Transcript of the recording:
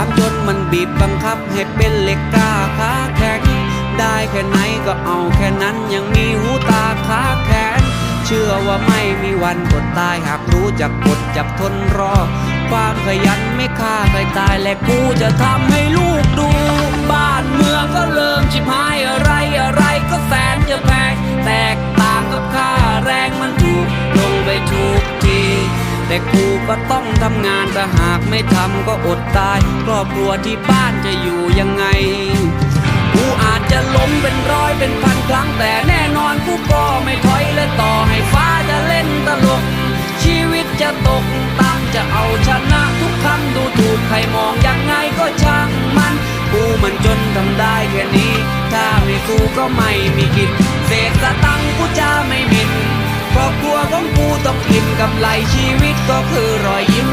ความจนมันบีบบังคับให้เป็นเหล็กกล้าขาแข็ง ได้แค่ไหนก็เอาแค่นั้นยังมีหูตาขาแขน เชื่อว่าไม่มีวันอดตายหากรู้จักอดจับทนรอ ความขยันไม่ฆ่าใครตายและกูจะทำให้รู้ แต่กูก็ต้องทำงานแต่หากไม่ทำก็อดตาย ครอบครัวที่บ้านจะอยู่ยังไง กูอาจจะล้มเป็นร้อยเป็นพันครั้งแต่แน่นอนกูก็ไม่ถอยและต่อให้ฟ้าจะเล่นตลก ชีวิตจะตกต่ำจะเอาชนะทุกครั้งดูถูกใครมองยังไงก็ช่างมันกูมันจนทำได้แค่นี้ ถ้าไม่กูก็ไม่มีกินเศษส กำไรชีวิตก็คือรอยยิ้ม